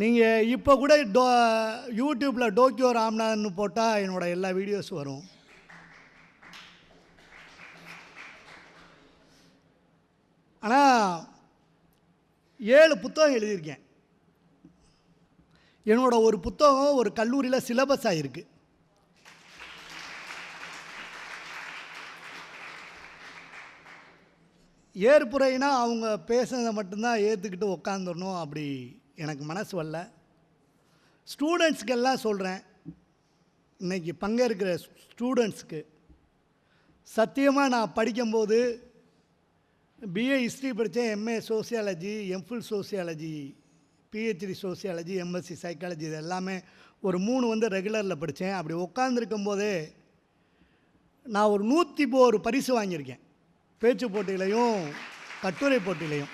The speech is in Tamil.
நீங்கள் இப்போ கூட டோ யூடியூப்பில் டோக்கியோ ராம்நாத்னு போட்டால் என்னோடய எல்லா வீடியோஸ் வரும். ஆனால் ஏழு புத்தகம் எழுதியிருக்கேன். என்னோட ஒரு புத்தகம் ஒரு கல்லூரியில் சிலபஸ் ஆகிருக்கு ஏற்புரைனா அவங்க பேசுனதை மட்டும்தான் ஏற்றுக்கிட்டு உக்காந்துடணும் அப்படி எனக்கு மனசு வரல. ஸ்டூடெண்ட்ஸ்க்கெல்லாம் சொல்கிறேன் இன்னைக்கு பங்கேற்கிற ஸ்டூடெண்ட்ஸ்க்கு. சத்தியமாக நான் படிக்கும்போது பிஏ ஹிஸ்ட்ரி படித்தேன் MA sociology MPhil sociology PhD sociology MSc psychology இது எல்லாமே ஒரு மூணு வந்து ரெகுலரில் படித்தேன் அப்படி உட்காந்துருக்கும் போதே நான் ஒரு நூற்றி ஒரு பரிசு வாங்கியிருக்கேன். பேச்சு போட்டியிலையும் கட்டுரை போட்டியிலையும்.